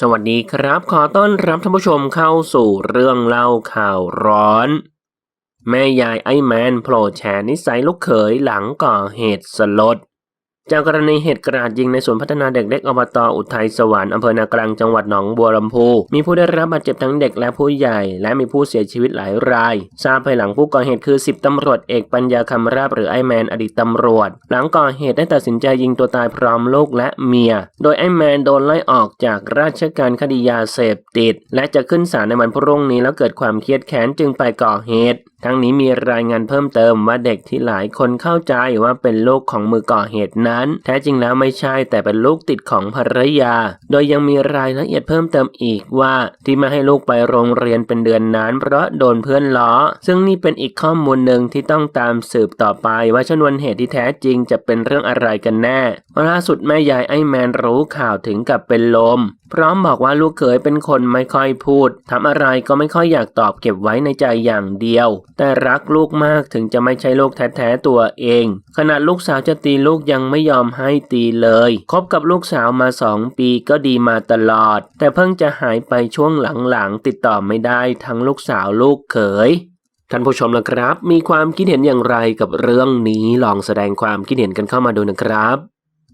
สวัสดีครับ ขอต้อนรับท่านผู้ชมเข้าสู่เรื่องเล่าข่าวร้อน แม่ยายไอ้แมนโผล่แฉนิสัยลูกเขยหลังก่อเหตุสลด จากกรณีเหตุกราดยิงในศูนย์พัฒนาเด็กเล็กอบตอุทัยสวรรค์อำเภอนากลางจังหวัดหนองบัวลำพู มีผู้ได้รับบาดเจ็บทั้งเด็กและผู้ใหญ่ และมีผู้เสียชีวิตหลายราย ทราบภายหลังผู้ก่อเหตุคือ 10ตำรวจเอกปัญญาคำราบหรือไอแมนอดีตตำรวจ หลังก่อเหตุได้ตัดสินใจยิงตัวตายพร้อมลูกและเมีย โดยไอแมนโดนไล่ออกจากราชการคดียาเสพติด และจะขึ้นศาลในวันพรุ่งนี้แล้วเกิดความเครียดแค้นจึงไปก่อเหตุทั้งนี้มีรายงานเพิ่มเติมว่าเด็กที่หลายคนเข้าใจว่าเป็นลูกของมือก่อเหตุนั้น แท้จริงแล้วไม่ใช่แต่เป็นลูกติดของภรรยา โดยยังมีรายละเอียดเพิ่มเติมอีกว่า ที่ไม่ให้ลูกไปโรงเรียนเป็นเดือนนั้น เพราะโดนเพื่อนล้อ ซึ่งนี่เป็นอีกข้อมูลหนึ่งที่ต้องตามสืบต่อไปว่าชนวนเหตุที่แท้จริงจะเป็นเรื่องอะไรกันแน่ล่าสุดแม่ยายไอแมนรู้ข่าวถึงกับเป็นลมพร้อมบอกว่าลูกเขยเป็นคนไม่ค่อยพูดทำอะไรก็ไม่ค่อยอยากตอบเก็บไว้ในใจอย่างเดียว แต่รักลูกมากถึงจะไม่ใช่ลูกแท้ๆตัวเอง ขนาดลูกสาวจะตีลูกยังไม่ยอมให้ตีเลยคบกับลูกสาวมาสองปีก็ดีมาตลอด แต่เพิ่งจะหายไปช่วงหลังๆติดต่อไม่ได้ทั้งลูกสาวลูกเขยท่านผู้ชมนะครับ มีความคิดเห็นอย่างไรกับเรื่องนี้ลองแสดงความคิดเห็นกันเข้ามาดูนะครับ